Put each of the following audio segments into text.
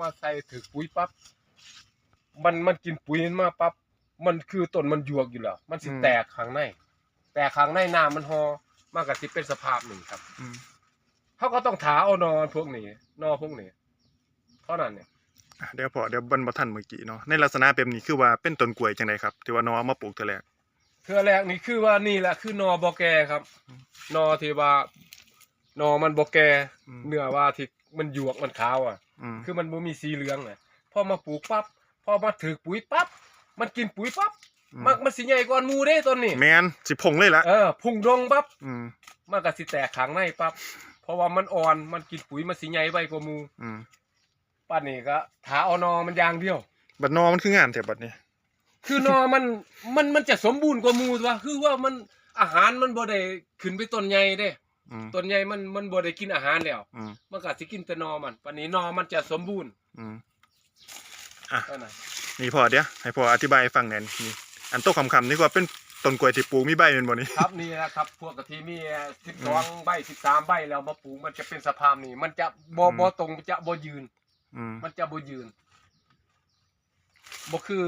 มาใส่ถือปุ๋ยปั๊บมันมันกินปุ๋ยมาปั๊บมันคือต้นมันหยวกอยู่แล้วมันสิอืม แตกข้างในแต่ข้างในน้ำมันหอมากกับสิเป็นสภาพหนึ่งครับอืมเขาก็ต้องถาเอานอนพวกนี้นอพวกนี้เท่านั้นเนี่ย อะเดี๋ยวพอเดี๋ยวเบิ่นบ่ทันเมื่อกี้เนาะในลักษณะแบบนี้คือว่าเป็นต้นกล้วยจังไดครับที่ว่าน้องเอามาปลูกเทื่อแรก เทือแรกนี่คือว่านี่แหละคือนอบอแกครับ อืมนอที่ว่านอมันบอแกอืม เนื้อว่าที่มันหยวกมันขาวอะ อืมคือมันบ่มีสีเหลืองเลยพอมาปลูกปั๊บพอมาถือปุ๋ยปั๊บมันกินปุ๋ยปั๊บอืมมันมันสิใหญ่กว่าหมูเด้ต้นนี้แม่นสิพงเลยละเออพุ่งดงปั๊บอืมมันก็สิแตกข้างในปั๊บเพราะว่ามันอ่อนมันกินปุ๋ยมันสิใหญ่ไวกว่าหมูอืมป้านนี้ก็ถาเอานอมันอย่างเดียว บัดนอมันคืองามแท้บัดนี้ คือนอมันมันมันจะสมบูรณ์กว่าหมูตัวคือว่ามันอาหารมันบ่ได้ขึ้นไปต้นใหญ่เด้ อืมต้นใหญ่มันมันบ่ได้กินอาหารแล้ว อืมมันก็สิกินแต่นอมันปันนี้นอมันจะสมบูรณ์อืมนั่นน่ะนี่พอเดี๋ยวให้พออธิบายให้ฟังหน่อยนี่อันโตคำๆนี่ว่าเป็นต้นกล้วยที่ปลูกมีใบแม่นบ่นี่ ครับนี่นะครับพวกกะทิมี12ใบ13ใบแล้วมาปลูกมันจะเป็นสภาพนี้มันจะบ่อืม บ่ตรงจะบ่ยืน อืมมันจะบ่ยืนบ่คือ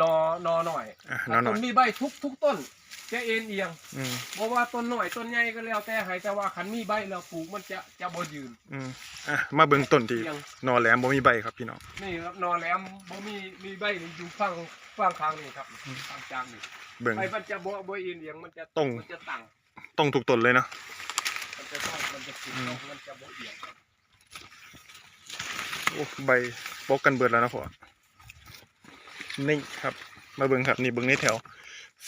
นอนอหน่อยอะนอนหน่ต้อยนมีใบทุกทุกต้น จะเอ็นเอียงอืมเพราะว่าต้นหน่อยต้นใหญ่ก็แล้วแต่ให้แต่ว่าคันมีใบแล้วปลูกมันจะจะบ่ยืนอืมอะมาเบิ่งต้นที่เอียงนอแหลมบ่มีใบครับพี่น้อง นี่ครับนอนแหลมบ่มีมีใบนี่อยู่ฝั่งฝั่งข้างนี่ครับอืมฝั่งจางนี่เบิ่ง ใบมันจะบ่บ่เอียงเอียงมันจะตรง มันจะตั้งตรงทุกต้นเลยเนาะ มันจะตั้งมันจะขึ้นอืมลงมันจะบ่เอียงครับโอ้ใบปกกันเบิดแล้วนะพ่อ นี่ครับ มาเบิ่งครับนี่เบิ่งในแถว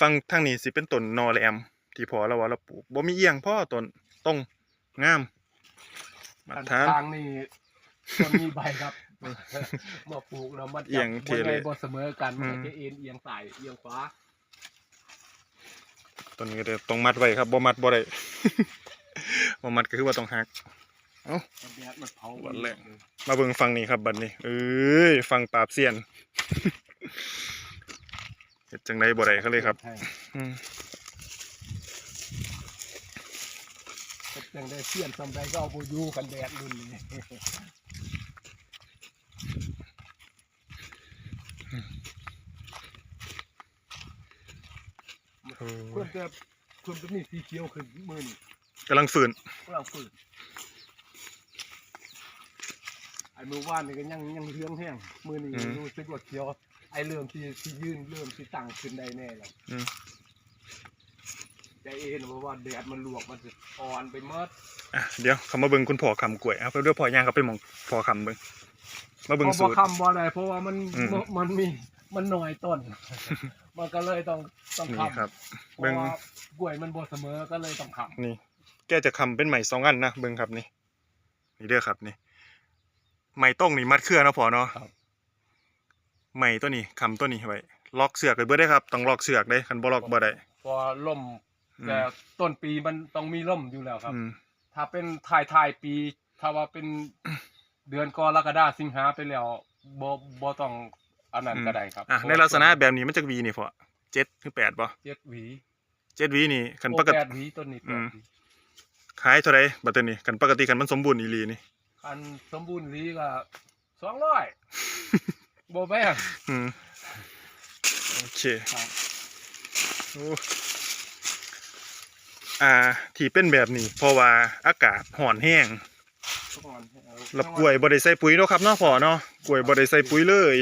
ฟังทางนี้สิเป็นต้นนอแหลมที่พอเราว่าเราปลูกบ่มีเอียงพ่อต้นตรงงามมาตรฐานทางนี่ต้นมีใบครับมาปลูกแล้วมันเอีจะยงเทบ่เลได้บ่เสมอกันมันอืมจะเอ็นเอียงซ้ายเอียงขวาต้นนี้ก็จะต้องมัดไว้ครับบ่มัดบ่ได้บ่มัดก็คือว่าต้องหักมันแดดมันเผาวันแรกมาเบิ่งฟังนี้ครับบัดนี้เอ้ยฟังปราบเซียน เฮ็ดจังไดบ่ได้เขาเลยครับใช่อืมเฮ็ดจังได้เสียนซำใดก็เอาบ่อยู่กันแดดรุ่นนี้โอ้เพิ่ยนจะเพิ่นจะมีสีเขียวขึ้นมื้อนี้กำลังฝืน กำลังฟื้นไอ้มื้อวานนี่ก็ยังยังเรืองแห้งมื้อนี้รู้สึกว่าเขียว ไอ้เริ่มที่ที่ยืนเริ่มที่ตั้งขึ้นได้แน่แล้วอืมใจเอ็นเพราะว่าแดดมันลวกมันจะอ่อนไปหมดอะเดี๋ยวเขามาเบิ่งคุณพ่อคำกล้วยเอาไปด้วยพ่อย่างเขาไปหมองพ่อคำเบิ่งมาเบิ่งบ่สูบ่ตร คำบ่ได้เพราะว่ามันอืม มันมันมีมันน้อยต้น มันก็เลยต้องต้องนี่คำครับเพเบิ่งราะว่ากล้วยมันบ่เสมอก็เลยต้องคำนี่ แกจะคำเป็นไหมสองอันนะเบิ่งครับนี่นี่เด้อครับนี่ ไหมต้งนี่มัดเครือนะพ่อเนาะไหมตัวนี้คำตัวนี้ไว้ล็อกเสือกเลยเบิดได้ครับต้องล็อกเสือกได้คันบ่ล็อกบ่ได้พอล่มอืมแต่ต้นปีมันต้องมีล่มอยู่แล้วครับ อืมถ้าเป็นถ่ายถ่ายปี ถ้าว่าเป็น เดือนกรกฎาสิงหาไปแล้วบ่บ่ต้องอันนั้นก็ได้ครับอะในลักษณะแบบนี้มันจะวีนี่พ่อเจ็ดหรือแปดป่ะเจ็ดหวีเจ็ดวีนี่คันโอ้ปกแปติ ดหวีต้นนี้แปอืดมหวี ขายเท่าไรบัดเตอร์นี่คันปกติคันมันสมบูรณ์อีหลีนี่ อันสมบูรณ์หวีก็สองร้อยบ่แพงอืมโอเคครับโอ้อ่า ที่เป็นแบบนี้ เพราะว่าอากาศห่อนแห้งแล้วกล้วยบ่ได้ใส่ปุ๋ยเนาะครับเนาะพ่อเนาะกล้วยบ่ได้ใส่ปุ๋ยเลย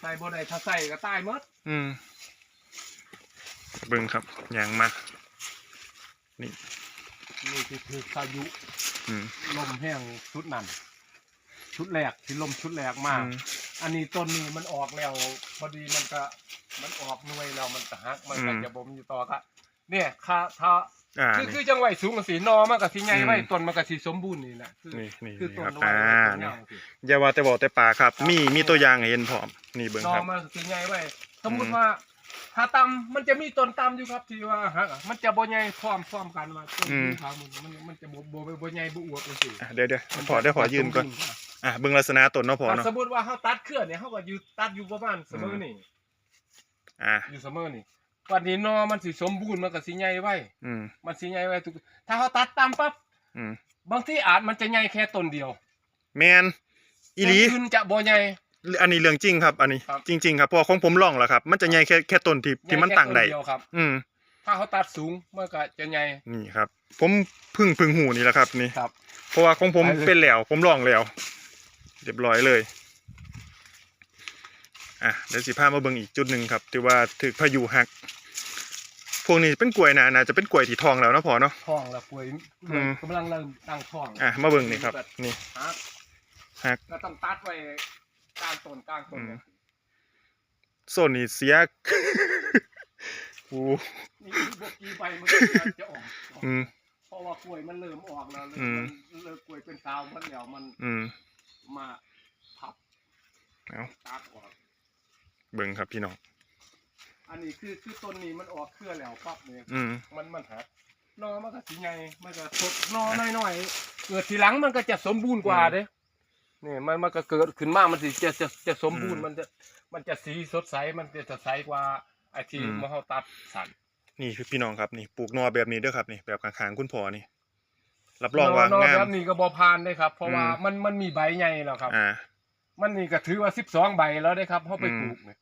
ใส่บ่ได้ถ้าใส่ก็ตายหมดอืมเบิ่งครับอย่างมานี่ คือคือพายุอืม ลมแห้งชุดนั้น ชุดแรกที่ลมชุดแรกมาอืมอันนี้ต้นนี้มันออกแล้วพอดีมันก็มันออกหน่วยแล้วมันก็หักมันก็อืม จะบ่มอยู่ต่อก็เนี่ยค่าถ้าอ่าคือนี่คือจังไหวสูงกับสีนอมันก็สิใหญ่อืมไว้ต้นมันก็สิสมบูรณ์นี่แหละคือนี่นี่คือต้นครับน้อยอ่าต้นนี่ยาวสิอย่าว่าแต่บอกแต่ป่าครับ มีมีตัวอย่างให้เห็นพร้อมนี่เบิ่งนอครับ มันสิใหญ่ไว้สมมุอืติมว่า ถ้าต่ำมันจะมีต้นต่ำอยู่ครับที่ว่าหักอะมันจะบ่ใหญ่พร้อมพร้อมกันว่าต้นที่ขามันมันมันจะบ่บ่บ่บ่ใหญ่บ่อวบจังซี่อะเดี๋ยวเดี๋ยวพอได้พอยืนก่อนอะเบิ่งลักษณะต้นเนาะพอถ้าเนาะสมมุติว่าเฮาตัดเครือเนี่ยเฮาก็อยู่ตัดอยู่ประมาณเสมอนี่อะอยู่เสมอนี่วันนี้นอมันสิสมบูรณ์มันก็สิใหญ่ไว้ อืมมันสิใหญ่ไว้ทุกถ้าเขาตัดตามปั๊บอืมบางทีอาจมันจะใหญ่แค่ต้นเดียวแมนอีหลี ต้นอื่นจะบ่ใหญ่ อันนี้เรื่องจริงครับ อันนี้ ครับ จริง ๆ ครับเพราะว่าของผมลองแล้วครับ มันจะใหญ่แค่แค่ต้นที่ที่มันตั้งได้ใหญ่แค่ต้นเดียวครับ อืมถ้าเขาตัดสูงมันก็จะใหญ่นี่ครับ ผมเพึ่งเพึ่งหูนี่แหละครับนี่ ครับ เพราะว่าของผมไปเลย เป็นแล้วผมลองแล้วเรียบร้อยเลยอะเดี๋ยวสิพามาเบิ่งอีกจุดหนึ่งครับที่ว่าถึกพายุหัก พวกนี้เป็นกล้วยนะน่าจะเป็นกล้วยที่ทองแล้วเนาะพอเนาะ ท้องละป่วยอืม กำลังเริ่มตั้งท้องอะมาเบิ่งนี่ครับ นี่ฮักหัก ก็ต้องตัดไว้ กลางต้นกลางต้นอืมเนี่ยโซนนี่เสียโอ้นี่บวกกีไปมันก็จะออกอืมเพราะว่ากล้วยมันเริ่มออกแล้วอืมมันเลิกกล้วยเป็นกาวมันแล้วมัน อืมมาพับเอาตัดออกเบิ่งครับพี่น้องอันนี้คือคือต้นนี้มันออกเครือแล้วปั๊บเนี่ยอืมมันมันหักนอมันก็สีไงมันก็ทดนอน้อยๆเกิดทีหลังมันก็จะสมบูรณ์กว่าเด้ นี่มันมันก็เกิดขึ้นมามันสิจะจะจะสมบูรณ์มันจะมันจะสีสดใสมันจะจะใสกว่าไอ้ที่มะเฮาตัดสัน นี่คือพี่น้องครับนี่ปลูกนอแบบนี้เด้อครับนี่แบบข้างๆคุณพ่อนี่ รับรองว่านนงาม แบบนี้ก็บ่ผ่านได้ครับ เพราะว่าอืม มันมันมีใบใหญ่แล้วครับ อ่า มันนี่ก็ถือว่าสิบสองใบแล้วได้ครับเขาไปอืม ปลูกเนี่ย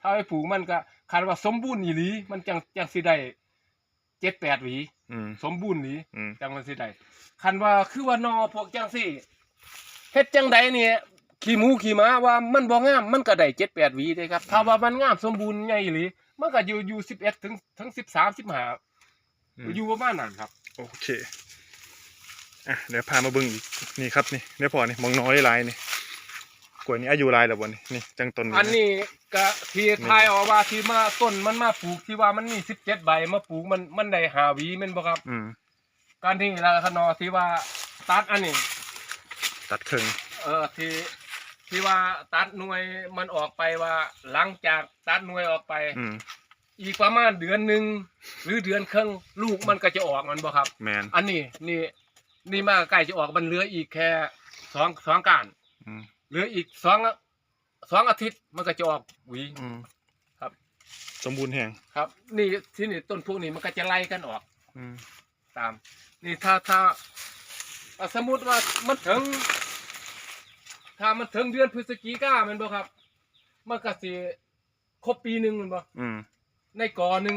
ถ้าไปปลูกมันก็คันว่าสมบูรณ์อีหลีมันจังจังสิได้เจ็ดแปดหวี อืมสมบูรณ์หลีอืมจังมันสิได้คันว่าคือว่านอพวกจังสี่ เฮ็ดจังใดเนี่ยขี้หมูขี้หมาว่ามันบ่งามมันก็ได้เจ็ดแปดหวีได้ครับ ถ้าว่ามันงามสมบูรณ์ใหญ่อีหลีมันก็อยู่อยู่สิบเอ็ดถึงถึงสิบสามสิบห้าอืม อยู่ประมาณนั้นครับ โอเค อะ เดี๋ยวพามาเบิ่งอีก นี่ครับนี่เดี๋ยวพอนี่มองน้อยหลายนี่กล้วยนี้อายุหลายแล้วบ่นี่นี่จังต้นอันนี้ก็ที่ทายออกว่าที่มาต้นมันมาปลูกที่ว่ามันมีสิบเจ็ดใบมาปลูกมันมันได้หาหวีแม่นบ่ครับ อืม การที่ราคานอที่ว่าตัดอันนี้ ตัดครึ่งเออที่ที่ว่าตัดหน่วยมันออกไปว่า หลังจากตัดหน่วยออกไป อืม อีกประมาณเดือนหนึ่งหรือเดือนครึ่งลูกมันก็จะออกมันบ่ครับ แมนอันนี้นี่นี่มาใกล้จะออกมันเหลืออีกแค่สองสองการอืมเหลืออีกสองสองอาทิตย์มันก็จะออกหวี อืมครับ สมบูรณ์แหงครับ นี่ที่นี่ต้นพวกนี้มันก็จะไล่กันออก อืมตาม นี่ถ้าถ้าอะ สมมติว่ามันถึง ถ้ามันถึงเดือนพฤศจิกาแมันบ่ครับ มันก็สิครบปีหนึ่งแมันบ่อืมในกอหนึ่ง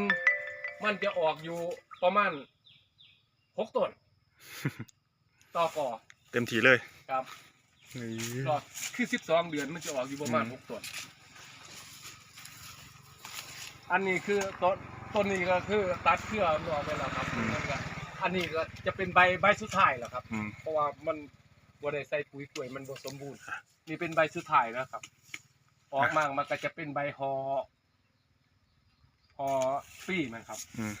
มันจะออกอยู่ประมาณหกต้น ต่อกอเต็มที่เลยครับนี่ก็คือสิบสองเดือนมันจะออกอยู่ประมาณอืมหกต้น อันนี้คือต้นต้นนี้ก็คือตัดเครือมันออกไปแล้วครับแล้วก็ อันนี้ก็จะเป็นใบใบสุดท้ายแล้วครับ อืมเพราะว่ามันบ่ได้ใส่ปุ๋ยกล้วยมันบ่สมบูรณ์นี่เป็นใบสุดท้ายนะครับ ออกมามันก็จะเป็นใบหอหอปี้มันครับ อืม